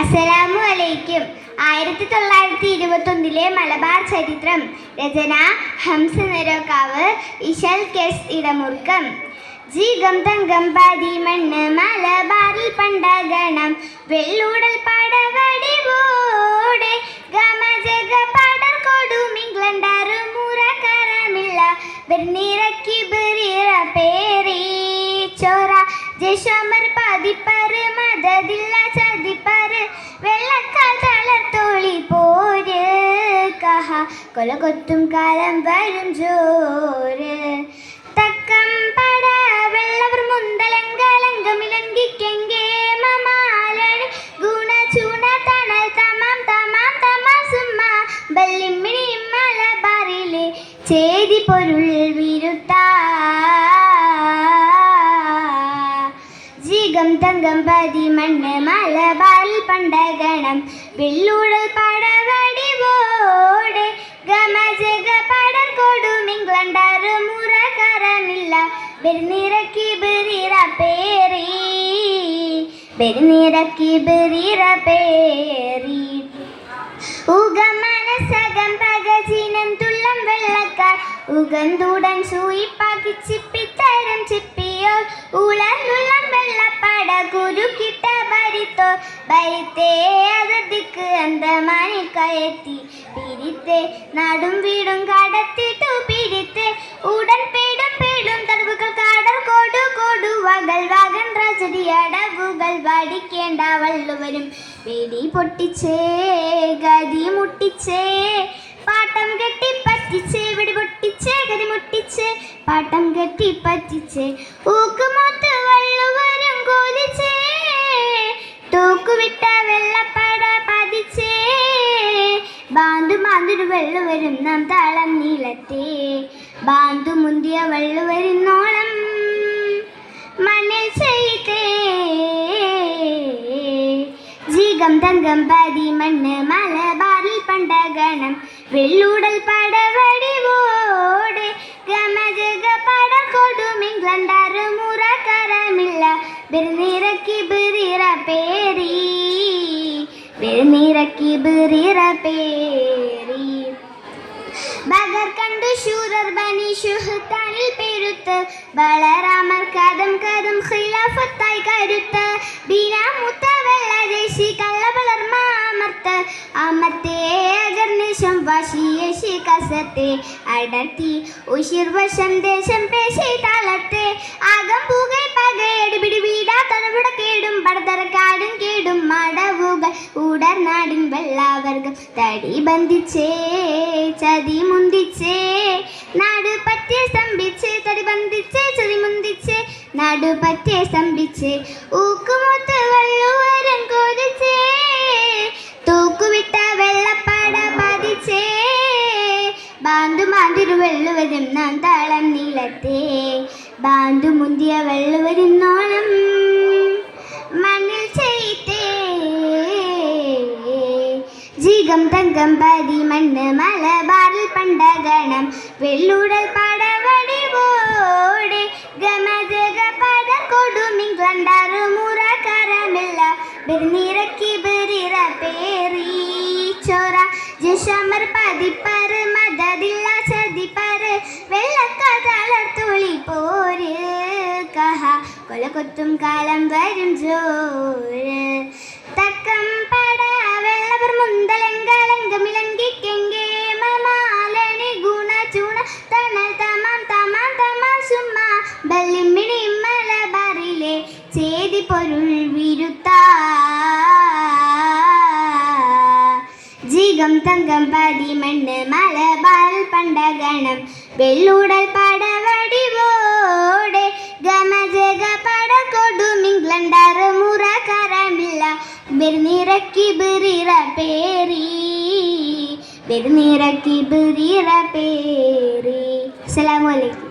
അസ്സലാമു അലൈക്കും ആയിരത്തി തൊള്ളായിരത്തി ഇരുപത്തി ഒന്നിലെ മലബാർ ചരിത്രം. രചന ഹംസ നിരോക്കാവ് ഇഷൽ കെസ് ഇടമുറുക്കം. ജീകം തങ്കം പാതി മണ്ണ് മലബാറിൽ പണ്ടഗണം വെള്ളൂടൽ പടവടിവോടെ ഗമജഗ പടർ ചോറ ജശമർ പതിപ്പറ് മതതില്ല കഹ കൊല കാലം വരും ജോര് തക്കം പട. വെള്ളവർ മുന്തലങ്കലങ്കമിലങ്കിക്കെങ്കേ മമാലണി ഗുണ ചൂണ തണൽ തമാം തമാം തമാ സുമ്മ. ബല്ലിമ്മിണി മലബാറിലെ ചേതി പൊരുൾ വിരുത്ത. ജീകം തങ്കം പതി മണ്ണ് മലബാറിൽ പണ്ടഗണം. വെള്ളൂടൽ പടവടിവോടെ മുറകരമില്ല ബെരുന്നിറക്കി ബെറിറ പേരി ബെരുന്നിറക്കി ബെറിറ പേരി ഉഗമനസകം പകചിനം തുള്ളം വെള്ളക്കാർ. ഉഗന്തുടൻ സൂയിപ്പാക്കി ചിപ്പിത്തരം ചിപ്പിയോർ ഉളർന്നുള്ളം വെള്ളപ്പട കുരുക്കിട്ട ഭരിത്തോ ഭരിത്തേ അതിക്ക് അന്തമാനി കയറ്റി. പിരിത്തെ നാടും വീടും കടത്തിട്ടു കൊടുവകൾ വകൻ ട്രജഡി അടവുകൾ വടിക്കേണ്ട വള്ളുവരും. വെടി പൊട്ടിച്ചേ ഗതി മുട്ടിച്ചേ പാട്ടം കെട്ടി പറ്റിച്ചേ വെടി പൊട്ടിച്ചേ ഗതി മുട്ടിച്ചേ പാട്ടം കെട്ടി പറ്റിച്ചേ ഊക്കുമൊത്ത് വള്ളുവരും കോലിച്ചേ തൂക്കുവിട്ട വെള്ളപ്പട പതിച്ചേ ബാന്തു മാന്തൊരു വെള്ളുവരും നാം താളം നീളത്തേ ബാന്തു മുന്തിയ വെള്ളുവരുന്നോളം പതി മണ്ണ് മലബാറിൽ പണ്ടഗണം വെള്ളൂടൽ പടവടി ഗമജഗ പട കൊടും. ഇംഗ്ലണ്ടാറ് മുറകരമില്ല ബെരുന്നിറക്കി ബിറിറ പേരി. ബെരുന്നിറക്കി ബിറിറ പേരി. ബഗർ കണ്ടു ശൂരർ ബനി ശുഹത്താനിൽ പെരുത്ത് ബളരാമർ കഥം കഥം ഖിലാഫത്തായി കരുത്ത്. ബീനാമുത്ത വെള്ള അമർത്തേ അഗർനിശം വാശിയെ ശികസത്തെ അടർത്തി ഉശിർവശം ദേശം പേശി തളർത്തെ. ആകം പുകை പകയടി പിടി വീടാ തടവിട കേടും പടതരക്കാടും കേടും മടവുകൾ ഉടർനാടിൻ വെള്ളാവർഗം തടി ബന്ധിച്ചേ ചതി മുന്തിച്ചേ. നാട് പറ്റിയ സ്തംഭിച്ച് തടി ബന്ധിച്ചേ ചതി മുന്തിച്ച്. നാട് പറ്റിയ സ്തംഭിച്ച് ഊക്കുമൊത്ത് വള്ളുവരം കൊതിച്ചേ. തൂക്കുവിട്ട വെള്ളപ്പാട പതിച്ചേ. ബാന്തു മാന്തിരു വെള്ളുവരും നാം താളം നീളത്തെ. ബാന്തു മുന്തിയ വെള്ളുവരും നോളം മണ്ണിൽ ചെയ്തേ ജീകം തങ്കം പതി മണ്ണ് മലബാറിൽ പണ്ടഗണം വെള്ളുടൽ ഓടെ ഗമജക പട കൊടും. ഇംഗ്ലണ്ടാറ് മുറകരമില്ല ബെരുന്നിറക്കി ബെറിറ ജശമർ പതിപ്പറ് മദതില്ല ചതിപ്പറ് വെള്ളക്കതളർത്തുളി പോര് കഹ കൊല കൊത്തും കാലം വരും ജോര് തക്കം പട വെള്ളവർ മുന്തലങ്കലങ്കമിലങ്കിക്കെങ്കേ മമാലണി ഗുണ ചൂണ തണൽ തമാം തമാം തമാം സുമ്മ ബല്ലിമ്മിണി മലബാറിലെ ചേതി പൊരുൾ വിരുത്ത തങ്കം പതി മണ്ണ് മലബാറിൽ പണ്ടഗണം വെള്ളൂടൽ പടവടിവോടെ ഗമജഗ പട കൊടും. മുറ കരമില്ല. വെറുനിറക്കി ബെറിറ പേരി വെറുനിറക്കി ബെറിറ പേരി അസ്സലാമു അലൈക്കും.